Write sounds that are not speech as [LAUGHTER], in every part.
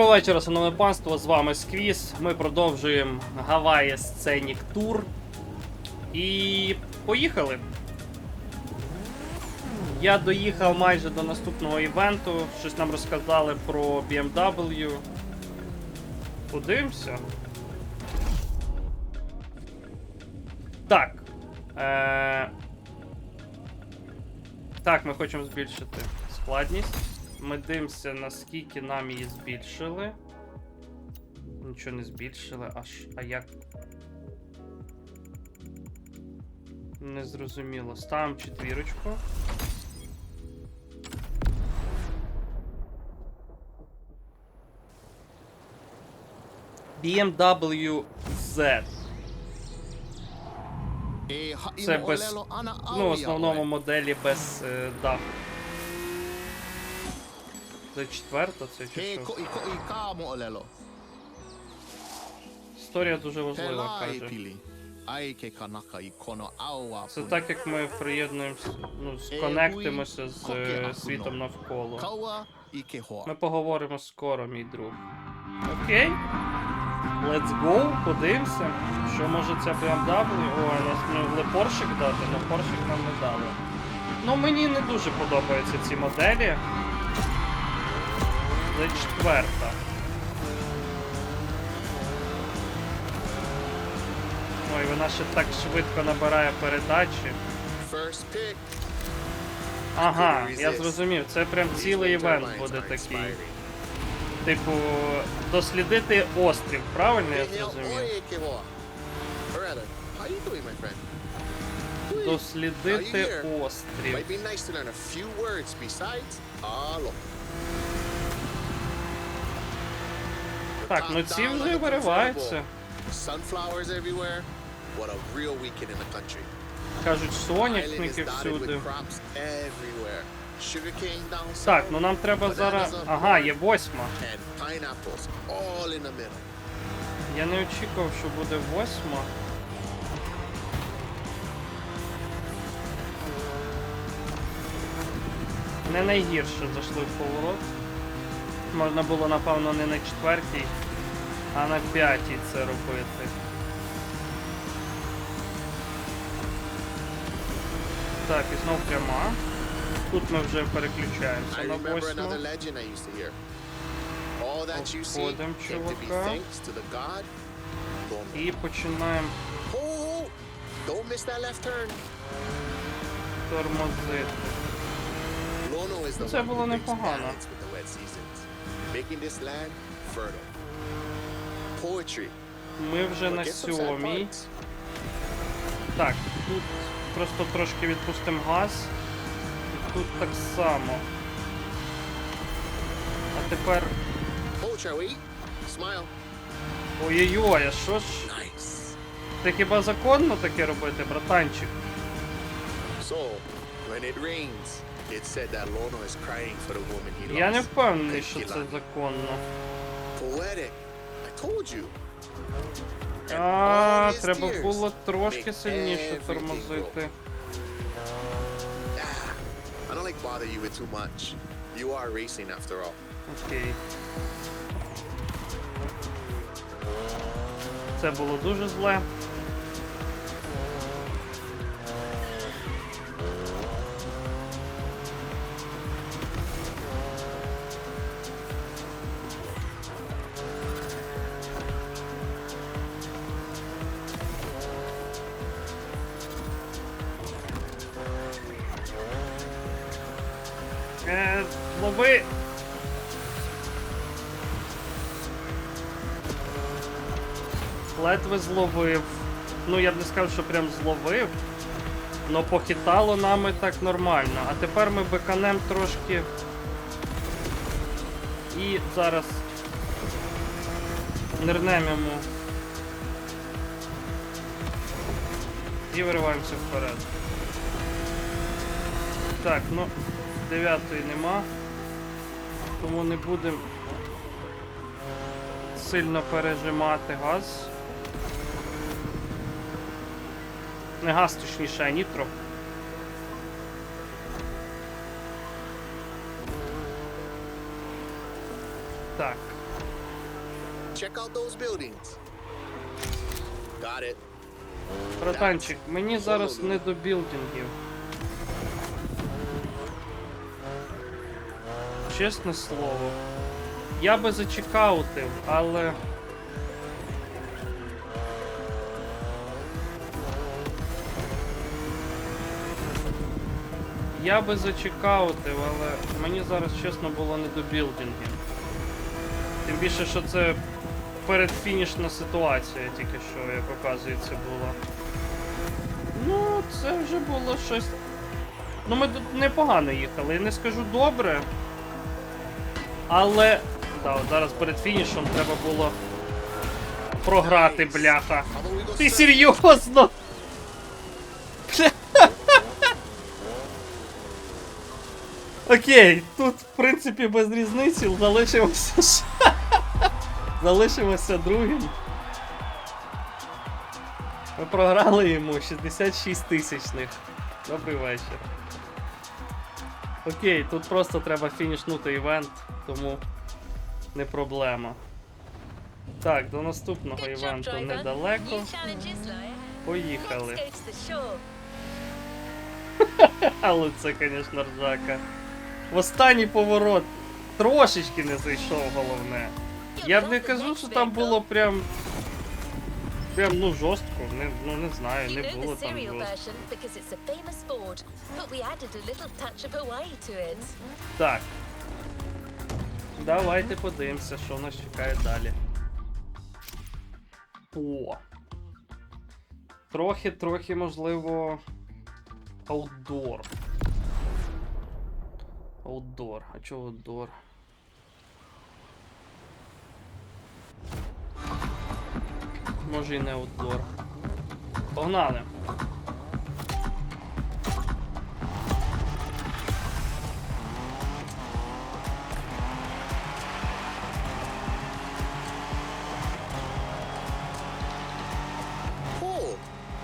Доброго вечора, шановне панство, з вами Сквіз. Ми продовжуємо Гавайї Сценік Тур. І поїхали. Я доїхав майже до наступного івенту. Щось нам розказали про BMW. Подивимося. Так. Е... Так, ми хочемо збільшити складність. Ми дивимося, наскільки нам її збільшили. Нічого не збільшили, аж. А як. Незрозуміло. Ставимо четвірочку. BMW Z. Це без. Ну, в основному моделі без е, даху. Це четверта, це чи що? Історія дуже важлива, каже. Це так, як ми приєднуємося, ну, сконектимося з е, світом навколо. Ми поговоримо скоро, мій друг. Окей. Let's go, подивимося. Що може ця BMW? О, нас могли поршик дати, але поршик нам не дали. Ну, мені не дуже подобаються ці моделі. Це четверта. Ой, вона ще так швидко набирає передачі. Ага, я зрозумів, це прям цілий івент буде такий. Типу, дослідити острів, правильно я зрозумів? Дослідити острів. Так, ну ці вже вириваються. Кажуть, соняшники всюди. Так, ну нам треба зараз. Ага, є восьма. Я не очікував, що буде восьма. Не найгірше зайшли в поворот. Можна було, напевно, не на четвертій, а на п'ятій це робити. Так, і знов пряма. Тут ми вже переключаємося на восьму. Обходимо чувака. І починаємо тормозити. Це було непогано. Making this land fertile. Poetry. Ми вже на сьомій. Так, тут просто трошки відпустимо газ. І тут так само. А тепер. Ой-ой-ой, а що ж? Це хіба законно таке робити, братанчик? So, when it rains, Я не впевнений, що це законно. А, треба було трошки сильніше тормозити. Ah, I don't like bother you with too much. You are racing after all. Окей. Це було дуже зле. Зловив. Ну, я б не сказав, що прям зловив. Но похитало нами так нормально. А тепер ми биканем трошки. І зараз нирнемо йому. І вириваємося вперед. Так, ну, дев'ятої нема. Тому не будемо сильно пережимати газ. Не газ, точніше, а нітро. Так. check out those buildings. Got it. Братанчик, мені зараз не до білдингів. Чесне слово. Я би зачекаутив, але. Я би зачекаутив, але мені зараз чесно було не до білдингів. Тим більше, що це передфінішна ситуація, тільки що, як оказується, була. Ну, це вже було щось. Ну, ми тут непогано їхали. Я не скажу добре. Але. Да, от зараз перед фінішем треба було програти, бляха. Ти серйозно? Окей, тут в принципі без різниці залишимося. [LAUGHS] Залишимося другим. Ми програли йому 66 тисячних. Добрий вечір. Окей, тут просто треба фінішнути івент, тому не проблема. Так, до наступного івенту недалеко. Поїхали. [LAUGHS] Але це, звісно, ржака. В останній поворот трошечки не зайшов, головне. Я б не кажу, що там було прям. Прям ну жорстко. Не, ну не знаю, не було там жорстко. Так. Давайте подивимося, що нас чекає далі. О. Трохи, трохи, можливо. Аутдор. Аутдор. А чого аутдор? Може і не аутдор. Погнали.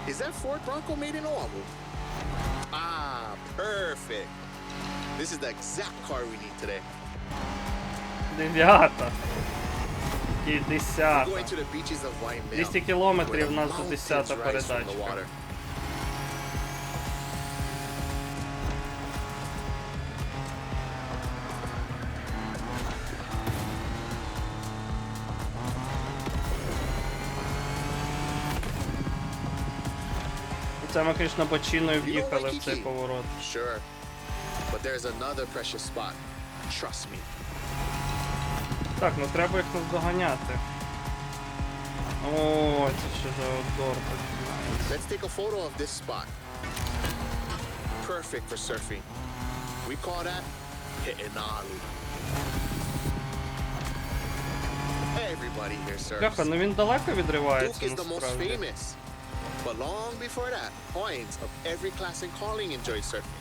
Is that Ford Bronco made in Oahu? Ah, perfect. This is the exact car we need today. Дев'ята. І We're десята. going to the beaches of Waimea. 200 where кілометрів у нас до mountains 10 rise from the передачка. water. Це ми, звісно, бочиною в'їхали в цей поворот. Sure. But there's another precious spot. Trust me. Так, ну треба їх наздоганяти. О, це ще за аутдор починається. Let's take a photo of this spot. Perfect for surfing. We call that hitting ollie. Everybody here surfs. Бляха, ну він далеко Duke відривається is the most насправді. famous. But long before that, points of every class and calling enjoyed surfing.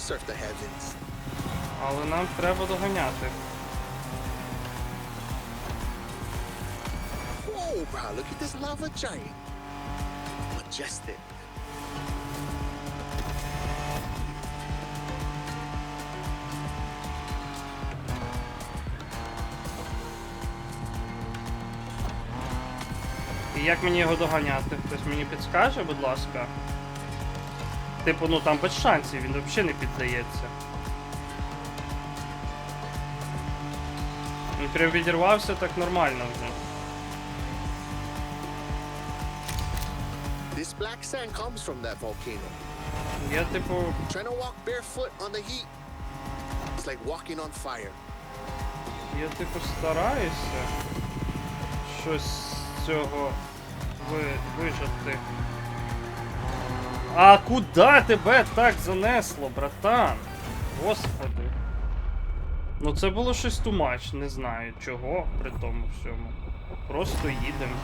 Surf the heavens. Але нам треба доганяти. Whoa, bro, look at this lava giant. Majestic. Як мені його доганяти? Хтось мені підскаже, будь ласка. Типу, ну там без шансів, він взагалі не піддається. Він прям відірвався так нормально вже. This black sand comes from that volcano. Я типу. Trying to walk barefoot on the heat. It's like walking on fire. Я типу стараюся щось з цього вижити. А куди тебе так занесло, братан? Господи. Ну це було щось тумач, не знаю чого при тому всьому. Просто їдемо.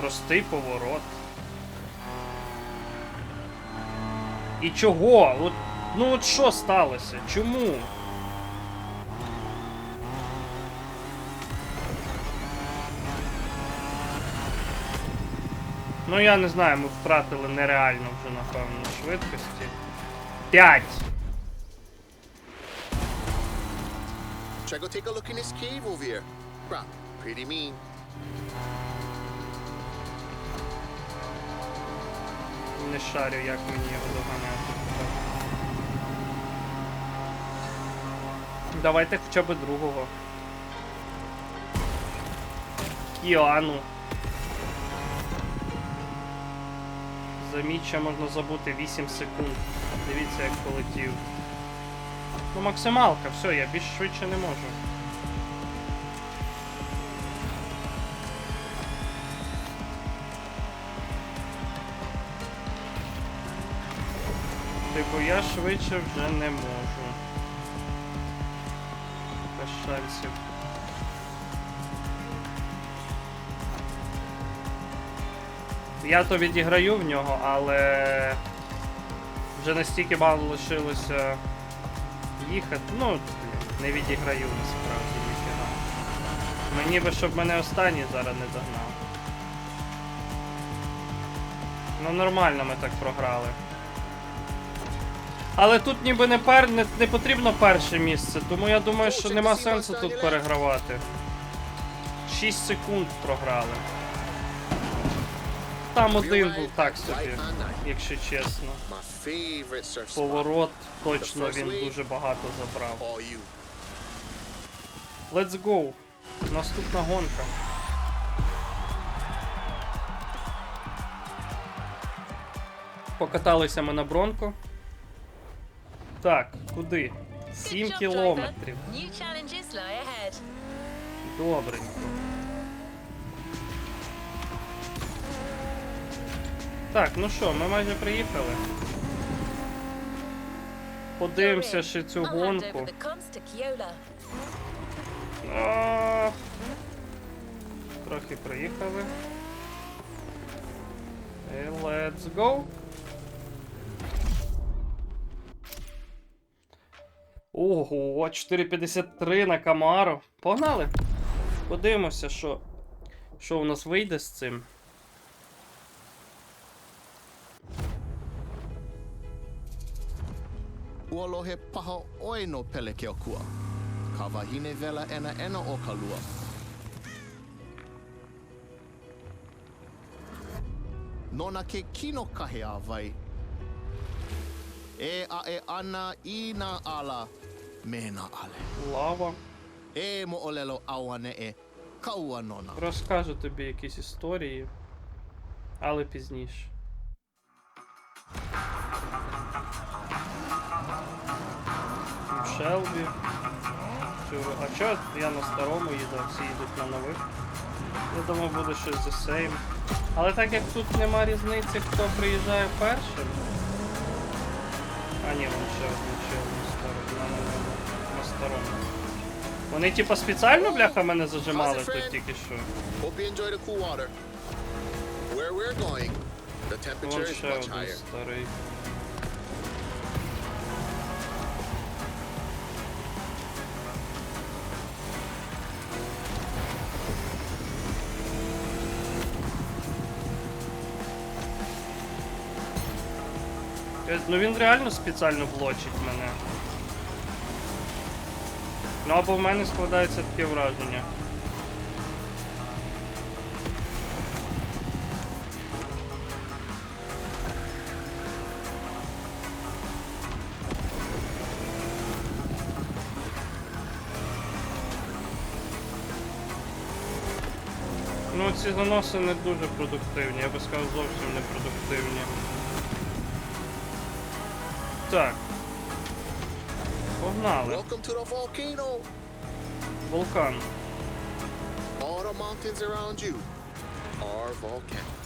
Простий поворот. І чого? От, ну от що сталося? Чому? Ну я не знаю, ми втратили нереально вже, напевно, швидкості. 5! Не шарю, як мені його доганяти. Давайте хоча б другого. Кіану. Заміть, ще можна забути 8 секунд. Дивіться, як полетів. Ну, максималка, все, я більш швидше не можу. Типу, я швидше вже не можу. Без шансів. Я то відіграю в нього, але вже настільки мало лишилося їхати. Ну, не відіграю насправді ніфіга. Мені би, щоб мене останній зараз не догнав. Ну нормально ми так програли. Але тут ніби не, пер... не, не потрібно перше місце, тому я думаю, що нема сенсу тут перегравати. 6 секунд програли. Там один був так собі, якщо чесно. Поворот точно він дуже багато забрав. Let's go. Наступна гонка. Покаталися ми на бронку. Так, куди? 7 кілометрів. Добренько. Так, ну що, ми майже приїхали. Подивимося ще цю гонку. А, Трохи приїхали. І let's go. Ого, 4.53 на Камару. Погнали. Подивимося, що, що у нас вийде з цим. Uolo he paha oi no pele ke o kua. Ka wahine vela ena ena o ka lua. Nona ke kino kahe a vai. E a e ana i na ala me na ale. Лава. E mo olelo awane e kaua nona. Розкажу тобі якісь історії, але пізніше. Шелбі. А чо я на старому їду, а всі їдуть на нових? Я думаю, буде щось the same. Але так як тут нема різниці, хто приїжджає першим. А ні, вон ще один один старий. На, на, на, на старому. Вони типа спеціально бляха мене зажимали тут тільки що. Hope you Ну він реально спеціально блочить мене. Ну або в мене складається таке враження. Ну ці заноси не дуже продуктивні, я би сказав зовсім не продуктивні. Так. Погнали. Welcome to the volcano. Вулкан. All the mountains around you are volcanic.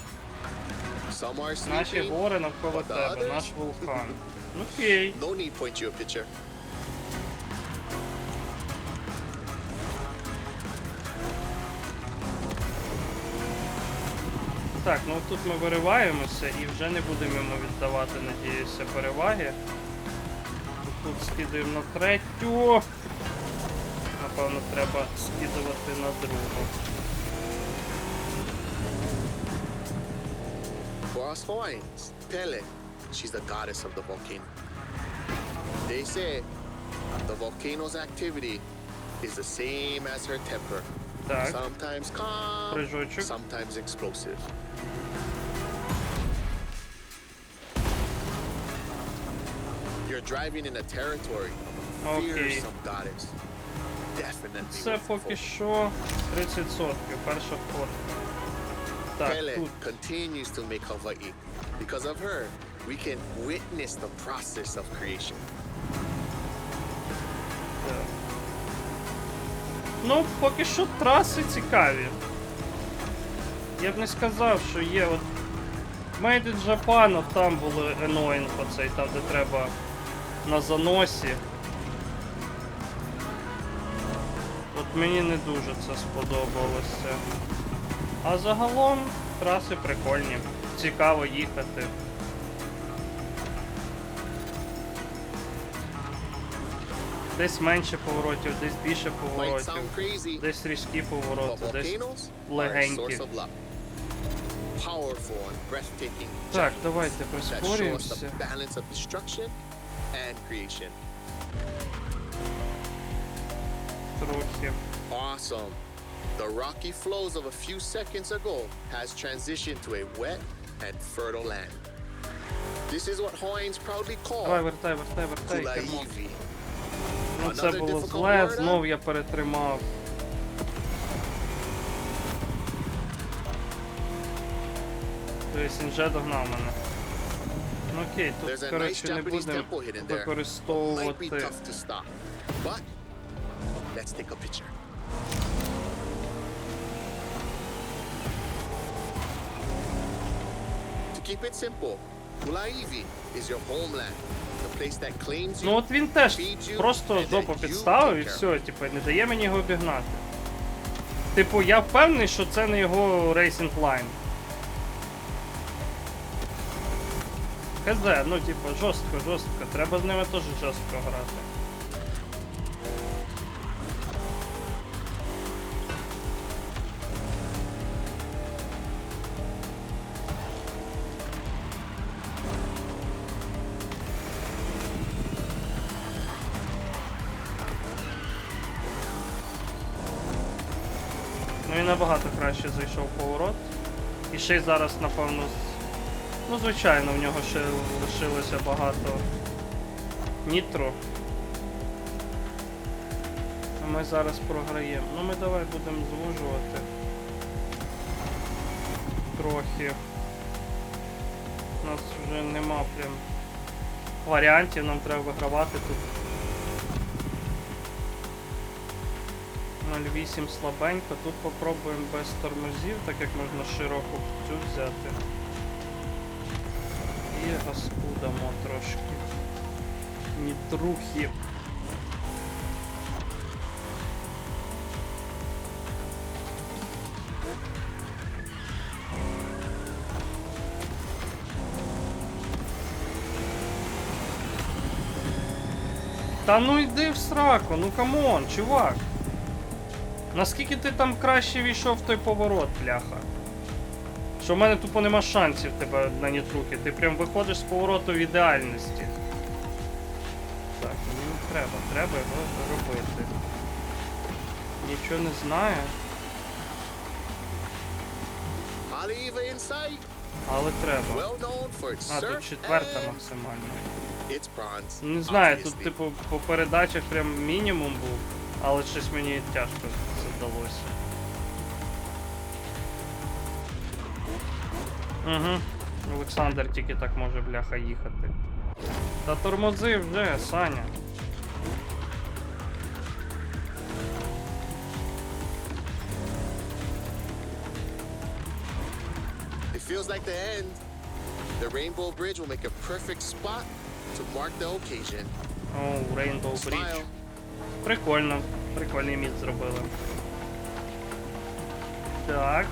Some are Наші sleeping. гори навколо but the тебе, others- наш вулкан. [LAUGHS] Окей. No need point you a picture. Так, ну тут ми вириваємося і вже не будемо йому віддавати, надіюся, переваги. Тут скидуємо на третю. Напевно, треба скидувати на другу. Us Hawaiians, Pele, she's the goddess of the volcano. They say the volcano's activity is the same as her temper. Так, Sometimes calm, прыжочек. sometimes explosive. You're driving in a territory. Окей. Fearsome goddess. Definitely. Це worth поки focus. що 30%, перша фотка. Так, Pele тут. continues to make Hawaii. Because of her, we can witness the process of creation. Так. Ну, поки що траси цікаві. Я б не сказав, що є от. Made in Japan, от там були annoying оцей, там де треба на заносі. От мені не дуже це сподобалося. А загалом траси прикольні. Цікаво їхати. Десь менше поворотів, десь більше поворотів, десь різкі повороти, десь легенькі. Так, giants давайте that show us прискорюємося. the balance of destruction and creation. Трохи. Awesome. The rocky flows of a few seconds ago has transitioned to a wet and fertile land. This is what Hawaiians proudly Давай, call вертай, вертай, вертай, кермо. Kulaivi. Ну це було зле, знов я перетримав. Тобто вже догнав мене. Ну окей, тут, коротше, не будемо використовувати. tough to stop, but let's take a picture. To keep it simple, Kulaivi is your homeland, the place that claims you. Ну от він теж просто you підставив і все, типу, не дає мені його обігнати. Типу, я впевнений, що це не його рейсинг лайн. ХЗ, ну типу, жорстко, жорстко. Треба з ними теж жорстко грати. Ну і набагато краще зайшов поворот. І ще й зараз, напевно, ну звичайно, в нього ще лишилося багато нітро. Ми зараз програємо. Ну ми давай будемо звужувати. Трохи. У нас вже нема прям варіантів, нам треба вигравати тут. 0,8 слабенько. Тут попробуємо без тормозів, так як можна широку цю взяти. І газку дамо трошки. Нітрухи. Та ну йди в сраку, ну камон, чувак. Наскільки ти там краще війшов в той поворот, бляха? Що в мене тупо нема шансів тебе на нітруки. Ти прям виходиш з повороту в ідеальності. Так, мені не треба, треба його робити. Нічого не знаю, але треба. А, тут четверта and максимально. Не знаю, тут типу по передачах прям мінімум був, але щось мені тяжко це Угу. Олександр тільки так може бляха їхати. Та тормози вже, Саня. It feels like the end. The Rainbow Bridge will make a perfect spot to mark the occasion. О, oh, Rainbow Bridge. Прикольно. Прикольний міст зробили. Так.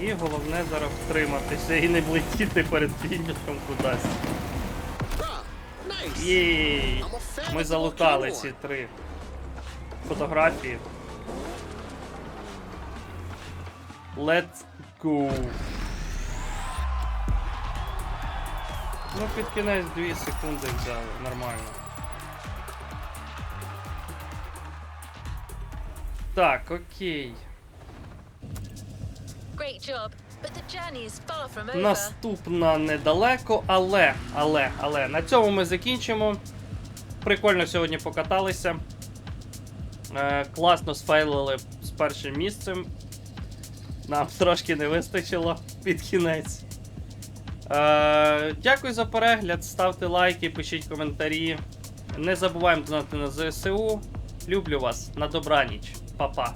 І головне зараз втриматися і не влетіти перед фінішем кудись. Єй! Ми залутали ці три фотографії. Let's go. Ну, під кінець 2 секунди взяли, нормально. Так, окей. Наступна недалеко, але, але, але на цьому ми закінчимо. Прикольно сьогодні покаталися. Е, класно сфейлили з першим місцем. Нам [LAUGHS] трошки не вистачило під кінець. Е, дякую за перегляд. Ставте лайки, пишіть коментарі. Не забуваємо донати на ЗСУ. Люблю вас. На добраніч. Па-па.